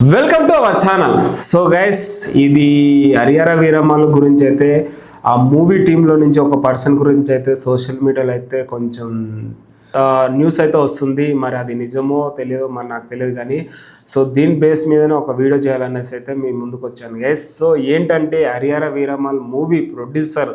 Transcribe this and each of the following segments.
Welcome to our channel so guys ఇది హరిహర వీరమ్మల గురించి అయితే ఆ మూవీ టీంలో నుంచి ఒక పర్సన్ గురించి అయితే సోషల్ మీడియాలో అయితే కొంచెం న్యూస్ అయితే వస్తుంది. మరి అది నిజమో తెలియదో మరి నాకు తెలియదు కానీ సో దీని బేస్ మీదనే ఒక వీడియో చేయాలనేసి అయితే మీ ముందుకు వచ్చాను గైస్ సో ఏంటంటే Hari Hara Veeramallu movie producer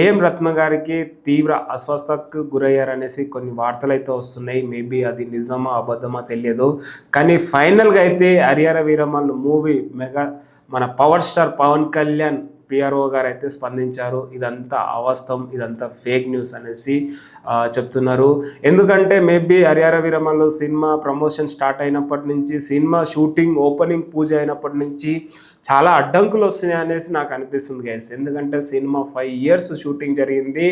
AM Ratna గారికి తీవ్ర అస్వస్థకు గురయ్యారనేసి కొన్ని వార్తలు అయితే వస్తున్నాయి. మేబీ అది నిజమా అబద్ధమా తెలియదు. కానీ ఫైనల్గా అయితే హరిహర వీరమల్లు మూవీ మెగా మన power star Pawan Kalyan PRO గారు అయితే స్పందించారు ఇదంతా అవాస్తవం ఇదంతా ఫేక్ న్యూస్ అనేసి చెప్తున్నారు. ఎందుకంటే maybe Harihara Veeramallu cinema promotion start అయినప్పటి నుంచి సినిమా షూటింగ్ ఓపెనింగ్ పూజ అయినప్పటి నుంచి చాలా అడ్డంకులు వస్తున్నాయి అనేసి నాకు అనిపిస్తుంది గైస్ ఎందుకంటే సినిమా ఫైవ్ ఇయర్స్ షూటింగ్ జరిగింది.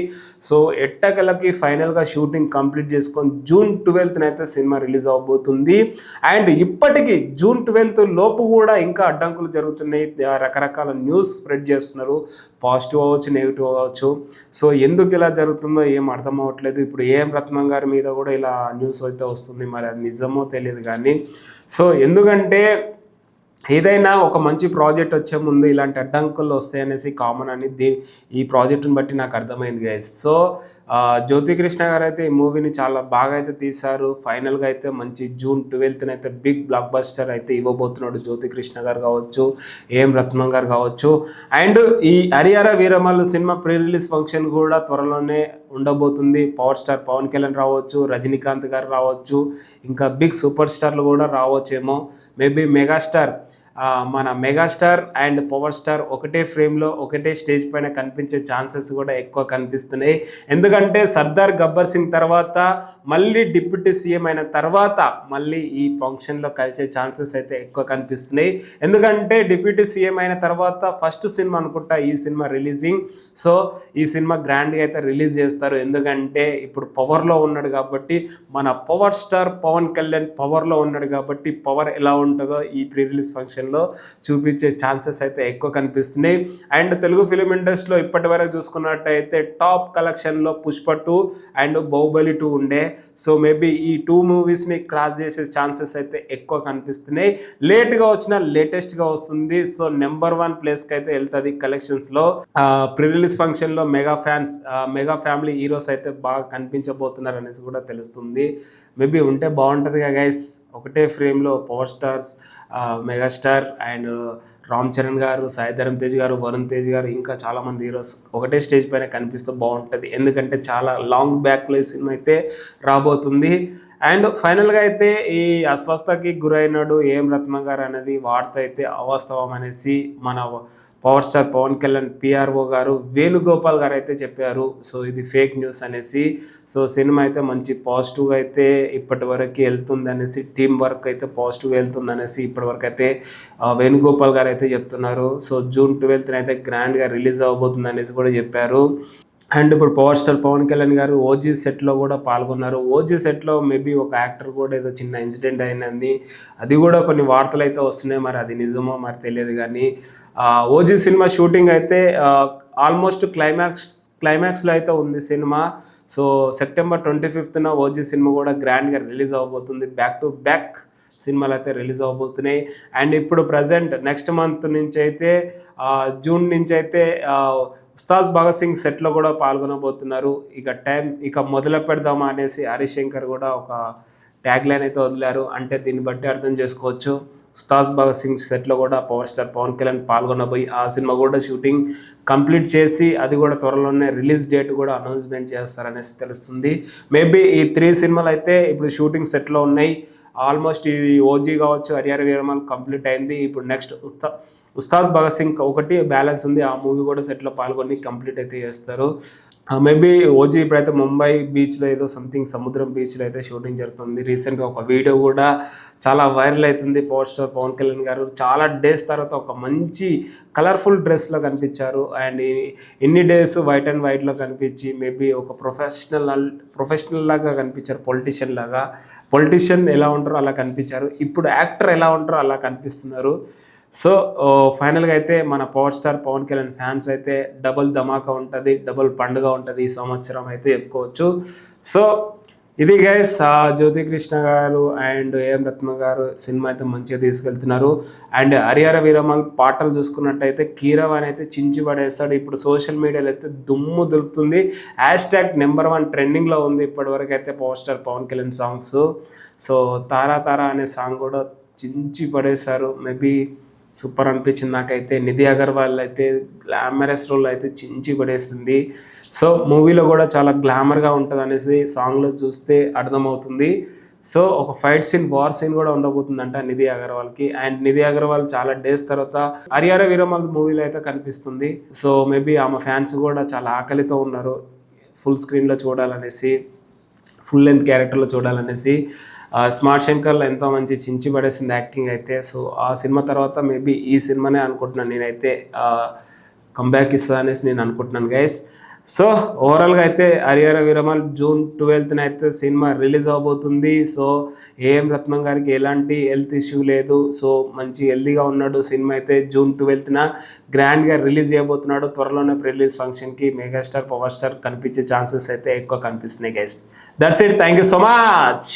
సో ఎట్టకలకి ఫైనల్గా షూటింగ్ కంప్లీట్ చేసుకొని జూన్ ట్వెల్త్న అయితే సినిమా రిలీజ్ అవబోతుంది. అండ్ ఇప్పటికీ జూన్ ట్వెల్త్ లోపు కూడా ఇంకా అడ్డంకులు జరుగుతున్నాయి. రకరకాల న్యూస్ స్ప్రెడ్ చేస్తున్నారు. పాజిటివ్ అవ్వచ్చు నెగిటివ్ అవ్వచ్చు. సో ఎందుకు ఇలా జరుగుతుందో ఏం అర్థం అవ్వట్లేదు. ఇప్పుడు ఏం రత్నం గారి మీద కూడా ఇలా న్యూస్ అయితే వస్తుంది. మరి అది నిజమో తెలియదు కానీ. సో ఎందుకంటే ఏదైనా ఒక మంచి ప్రాజెక్ట్ వచ్చే ముందు ఇలాంటి అడ్డంకులు వస్తాయి అనేసి కామన్ అని దీ ఈ ప్రాజెక్టుని బట్టి నాకు అర్థమైంది గైస్ సో జ్యోతికృష్ణ గారు అయితే ఈ మూవీని చాలా బాగా అయితే తీశారు. ఫైనల్గా అయితే మంచి జూన్ ట్వెల్త్న అయితే బిగ్ బ్లాక్ బస్టర్ అయితే ఇవ్వబోతున్నాడు జ్యోతికృష్ణ గారు కావచ్చు ఏం రత్నం గారు కావచ్చు. అండ్ ఈ Harihara Veeramallu cinema pre release function కూడా త్వరలోనే ఉండబోతుంది. పవర్ స్టార్ పవన్ కళ్యాణ్ రావచ్చు రజనీకాంత్ గారు రావచ్చు ఇంకా బిగ్ సూపర్ స్టార్లు కూడా రావచ్చేమో. మేబీ మెగాస్టార్ మన మెగాస్టార్ అండ్ పవర్ స్టార్ ఒకటే ఫ్రేమ్లో ఒకటే స్టేజ్ పైన కనిపించే ఛాన్సెస్ కూడా ఎక్కువ కనిపిస్తున్నాయి. ఎందుకంటే సర్దార్ గబ్బర్ సింగ్ తర్వాత మళ్ళీ డిప్యూటీ సీఎం అయిన తర్వాత మళ్ళీ ఈ ఫంక్షన్లో కలిసే ఛాన్సెస్ అయితే ఎక్కువ కనిపిస్తున్నాయి. ఎందుకంటే డిప్యూటీ సీఎం అయిన తర్వాత ఫస్ట్ సినిమా అనుకుంటా ఈ సినిమా రిలీజింగ్. సో ఈ సినిమా గ్రాండ్గా అయితే రిలీజ్ చేస్తారు. ఎందుకంటే ఇప్పుడు పవర్లో ఉన్నాడు కాబట్టి మన పవర్ స్టార్ పవన్ కళ్యాణ్ పవర్లో ఉన్నాడు కాబట్టి పవర్ ఎలా ఉంటుందో ఈ ప్రీ రిలీజ్ ఫంక్షన్ ఫంక్షన్లో చూపించే ఛాన్సెస్ అయితే ఎక్కువ కనిపిస్తున్నాయి. అండ్ తెలుగు ఫిలిం ఇండస్ట్రీలో ఇప్పటి వరకు చూసుకున్నట్టయితే టాప్ కలెక్షన్లో Pushpa two and Baahubali two ఉండే. సో మేబీ ఈ టూ మూవీస్ని క్రాస్ చేసే ఛాన్సెస్ అయితే ఎక్కువ కనిపిస్తున్నాయి. లేట్గా వచ్చిన లేటెస్ట్గా వస్తుంది. సో నెంబర్ వన్ ప్లేస్కి అయితే వెళ్తుంది కలెక్షన్స్లో ప్రీ రిలీజ్ ఫంక్షన్లో mega fans mega family heroes అయితే బాగా కనిపించబోతున్నారు అనేసి కూడా తెలుస్తుంది. మేబీ ఉంటే బాగుంటుందిగా గైస్ ఒకటే ఫ్రేమ్లో power stars megastar and Ram Charan గారు సాయి ధరమ్ తేజ్ గారు వరుణ్ తేజ్ గారు ఇంకా చాలామంది హీరోస్ ఒకటే స్టేజ్ పైన కనిపిస్తే బాగుంటుంది. ఎందుకంటే చాలా లాంగ్ బ్యాక్లో ఈ సినిమా అయితే రాబోతుంది. అండ్ ఫైనల్గా అయితే ఈ అస్వస్థకి గురైనడు ఏం రత్న గారు అనేది వార్త అయితే అవాస్తవం అనేసి మన power star Pawan Kalyan PRO గారు వేణుగోపాల్ గారు అయితే చెప్పారు. సో ఇది ఫేక్ న్యూస్ అనేసి సో సినిమా అయితే మంచి పాజిటివ్గా అయితే ఇప్పటి వరకు వెళ్తుంది అనేసి టీం వర్క్ అయితే పాజిటివ్గా వెళ్తుంది అనేసి ఇప్పటి వరకు అయితే వేణుగోపాల్ గారు అయితే చెప్తున్నారు. సో జూన్ ట్వెల్త్న అయితే గ్రాండ్గా రిలీజ్ అవ్వబోతుంది అనేసి కూడా చెప్పారు. అండ్ ఇప్పుడు పవర్ స్టార్ పవన్ కళ్యాణ్ గారు ఓజీ సెట్లో కూడా పాల్గొన్నారు. ఓజీ సెట్లో మేబీ ఒక యాక్టర్ కూడా ఏదో చిన్న ఇన్సిడెంట్ అయినది. అది కూడా కొన్ని వార్తలు అయితే వస్తున్నాయి. మరి అది నిజమో మరి తెలియదు కానీ ఓజీ సినిమా షూటింగ్ అయితే ఆల్మోస్ట్ క్లైమాక్స్ క్లైమాక్స్లో అయితే ఉంది సినిమా. సో సెప్టెంబర్ ట్వంటీ ఫిఫ్త్న ఓజీ సినిమా కూడా గ్రాండ్గా రిలీజ్ అవబోతుంది. బ్యాక్ టు బ్యాక్ సినిమాలు అయితే రిలీజ్ అవబోతున్నాయి. అండ్ ఇప్పుడు ప్రజెంట్ నెక్స్ట్ మంత్ నుంచి అయితే జూన్ నుంచి అయితే ఉస్తాద్ భగత్ సింగ్ సెట్లో కూడా పాల్గొనబోతున్నారు. ఇక టైం ఇక మొదలు పెడదామా అనేసి హరిశంకర్ కూడా ఒక ట్యాగ్ లైన్ అయితే వదిలారు. అంటే దీన్ని బట్టి అర్థం చేసుకోవచ్చు. ఉస్తాజ్ భగత్ సింగ్ సెట్లో కూడా పవర్ స్టార్ పవన్ కళ్యాణ్ పాల్గొనబోయి ఆ సినిమా కూడా షూటింగ్ కంప్లీట్ చేసి అది కూడా త్వరలోనే రిలీజ్ డేట్ కూడా అనౌన్స్మెంట్ చేస్తారనేసి తెలుస్తుంది. మేబీ ఈ త్రీ సినిమాలు అయితే ఇప్పుడు షూటింగ్ సెట్లో ఉన్నాయి. ఆల్మోస్ట్ ఈ ఓజీ కావచ్చు హరిహర విరమన్ కంప్లీట్ అయింది. ఇప్పుడు నెక్స్ట్ ఉస్తా ఉస్తాద్ భగత్ సింగ్ ఒకటి బ్యాలెన్స్ ఉంది. ఆ మూవీ కూడా సెట్లో పాల్గొని కంప్లీట్ అయితే చేస్తారు. మేబీ ఓజీ ఇప్పుడైతే ముంబై బీచ్లో ఏదో సంథింగ్ సముద్రం బీచ్లో అయితే షూటింగ్ జరుగుతుంది. రీసెంట్గా ఒక వీడియో కూడా చాలా వైరల్ అవుతుంది పవర్ స్టార్ పవన్ కళ్యాణ్ గారు. చాలా డేస్ తర్వాత ఒక మంచి కలర్ఫుల్ డ్రెస్లో కనిపించారు. అండ్ ఎన్ని డేస్ వైట్ అండ్ వైట్లో కనిపించి మేబీ ఒక ప్రొఫెషనల్ ప్రొఫెషనల్ లాగా కనిపించారు పొలిటీషియన్ లాగా. పొలిటీషియన్ ఎలా ఉంటారో అలా కనిపించారు. ఇప్పుడు యాక్టర్ ఎలా ఉంటారో అలా కనిపిస్తున్నారు. సో ఫైనల్గా అయితే మన power star Pawan Kalyan fans అయితే డబుల్ ధమాకా ఉంటుంది డబుల్ పండుగ ఉంటుంది ఈ సంవత్సరం అయితే చెప్పుకోవచ్చు. సో ఇది గైస్ జ్యోతి కృష్ణ గారు అండ్ ఏఎం రత్న గారు సినిమా అయితే మంచిగా తీసుకెళ్తున్నారు. అండ్ హరిహర వీరమల్ పాటలు చూసుకున్నట్టయితే కీరవాన్ అయితే చించి పడేస్తాడు. ఇప్పుడు సోషల్ మీడియాలో అయితే దుమ్ము దులుపుతుంది. హ్యాష్ ట్యాగ్ నెంబర్ వన్ ట్రెండింగ్లో ఉంది ఇప్పటివరకు అయితే poster Pawan Kalyan songs so Tara Tara అనే సాంగ్ కూడా చించి పడేశారు. మేబీ సూపర్ అనిపించింది నాకైతే. నిధి అగర్వాల్ అయితే గ్లామరస్ రోల్ అయితే చించి పడేస్తుంది సో మూవీలో కూడా చాలా గ్లామర్గా ఉంటుంది అనేసి సాంగ్లో చూస్తే అర్థమవుతుంది. సో ఒక ఫైట్ సీన్ వార్ సీన్ కూడా ఉండబోతుందంట నిధి అగర్వాల్కి. అండ్ నిధి అగర్వాల్ చాలా డేస్ తర్వాత హరిహర వీరమల్ మూవీలో అయితే కనిపిస్తుంది. సో మేబీ ఆమె ఫ్యాన్స్ కూడా చాలా ఆకలితో ఉన్నారు. ఫుల్ స్క్రీన్లో చూడాలనేసి ఫుల్ లెంత్ క్యారెక్టర్లో చూడాలనేసి. స్మార్ట్ శంకర్లో ఎంతో మంచి చించి పడేసింది యాక్టింగ్ అయితే. సో ఆ సినిమా తర్వాత మేబీ ఈ సినిమానే అనుకుంటున్నాను నేనైతే. కంబ్యాక్ ఇస్తా అనేసి నేను అనుకుంటున్నాను గైస్ సో ఓవరాల్గా అయితే హరిహర విరమల్ జూన్ ట్వెల్త్న అయితే సినిమా రిలీజ్ అవబోతుంది. సో ఏఎం రత్నం గారికి ఎలాంటి హెల్త్ ఇష్యూ లేదు. సో మంచి హెల్తీగా ఉన్నాడు సినిమా అయితే జూన్ ట్వెల్త్న. గ్రాండ్గా రిలీజ్ చేయబోతున్నాడు. త్వరలోనే రిలీజ్ ఫంక్షన్కి మెగాస్టార్ పవర్ స్టార్ కనిపించే ఛాన్సెస్ అయితే ఎక్కువ కనిపిస్తున్నాయి guys that's it thank you so much